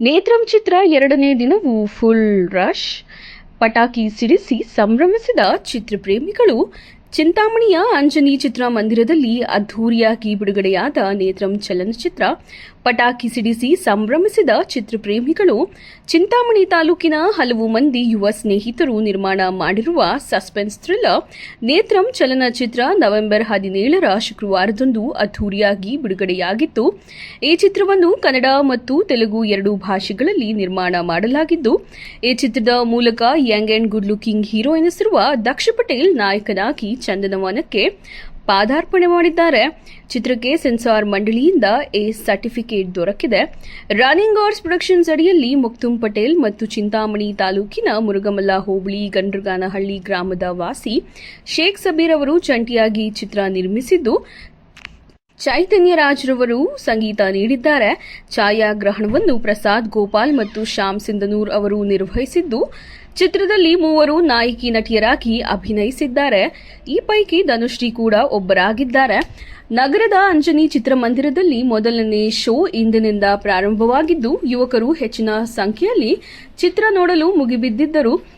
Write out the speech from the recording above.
ನೇತ್ರಂ ಚಿತ್ರ ಎರಡನೇ ದಿನವೂ full rush ಪಟಾಕಿ ಸಿಡಿಸಿ ಸಂಭ್ರಮಿಸಿದ ಚಿತ್ರಪ್ರೇಮಿಗಳು ಚಿಂತಾಮಣಿಯ ಅಂಜನಿ ಚಿತ್ರಮಂದಿರದಲ್ಲಿ ಅದ್ಧೂರಿಯಾಗಿ ಬಿಡುಗಡೆಯಾದ ನೇತ್ರಂ ಚಲನಚಿತ್ರ. ಪಟಾಕಿ ಸಿಡಿಸಿ ಸಂಭ್ರಮಿಸಿದ ಚಿತ್ರಪ್ರೇಮಿಗಳು, ಚಿಂತಾಮಣಿ ತಾಲೂಕಿನ ಹಲವು ಮಂದಿ ಯುವ ಸ್ನೇಹಿತರು ನಿರ್ಮಾಣ ಮಾಡಿರುವ ಸಸ್ಪೆನ್ಸ್ ಥ್ರಿಲ್ಲರ್. ನೇತ್ರಂ ಚಲನಚಿತ್ರ ನವೆಂಬರ್ ಹದಿನೇಳರ ಶುಕ್ರವಾರದಂದು ಅದ್ಧೂರಿಯಾಗಿ ಬಿಡುಗಡೆಯಾಗಿತ್ತು. ಈ ಚಿತ್ರವನ್ನು ಕನ್ನಡ ಮತ್ತು ತೆಲುಗು ಎರಡೂ ಭಾಷೆಗಳಲ್ಲಿ ನಿರ್ಮಾಣ ಮಾಡಲಾಗಿದ್ದು, ಈ ಚಿತ್ರದ ಮೂಲಕ young and good looking hero ಎನಿಸಿರುವ ದಕ್ಷ ಪಟೇಲ್ ನಾಯಕನಾಗಿ ಚಂದನವನಕ್ಕೆ ಪಾದಾರ್ಪಣೆ ಮಾಡಿದ್ದಾರೆ. ಚಿತ್ರಕ್ಕೆ ಸೆನ್ಸಾರ್ ಮಂಡಳಿಯಿಂದ ಎ ಸರ್ಟಿಫಿಕೇಟ್ ದೊರಕಿದೆ. ರನ್ನಿಂಗ್ ಆರ್ಟ್ಸ್ ಪ್ರೊಡಕ್ಷನ್ಸ್ ಅಡಿಯಲ್ಲಿ ಮುಕ್ತುಂ ಪಟೇಲ್ ಮತ್ತು ಚಿಂತಾಮಣಿ ತಾಲೂಕಿನ ಮುರುಗಮಲ್ಲ ಹೋಬಳಿ ಗಂಡ್ರಗಾನಹಳ್ಳಿ ಗ್ರಾಮದ ವಾಸಿ ಶೇಖ್ ಸಬೀರ್ ಅವರು ಜಂಟಿಯಾಗಿ ಚಿತ್ರ ನಿರ್ಮಿಸಿದ್ದು, ಚೈತನ್ಯ ರಾಜ್ರವರು ಸಂಗೀತ ನೀಡಿದ್ದಾರೆ. ಛಾಯಾಗ್ರಹಣವನ್ನು ಪ್ರಸಾದ್ ಗೋಪಾಲ್ ಮತ್ತು ಶ್ಯಾಮ್ ಸಿಂಧನೂರ್ ಅವರು ನಿರ್ವಹಿಸಿದ್ದು ಚಿತ್ರದಲ್ಲಿ ಮೂವರು ನಾಯಕಿ ನಟಿಯರಾಗಿ ಅಭಿನಯಿಸಿದ್ದಾರೆ. ಈ ಪೈಕಿ ಧನುಶ್ರೀ ಕೂಡ ಒಬ್ಬರಾಗಿದ್ದಾರೆ. ನಗರದ ಅಂಜನಿ ಚಿತ್ರಮಂದಿರದಲ್ಲಿ ಮೊದಲನೇ ಶೋ ಇಂದಿನಿಂದ ಪ್ರಾರಂಭವಾಗಿದ್ದು, ಯುವಕರು ಹೆಚ್ಚಿನ ಸಂಖ್ಯೆಯಲ್ಲಿ ಚಿತ್ರ ನೋಡಲು ಮುಗಿಬಿದ್ದಿದ್ದರು.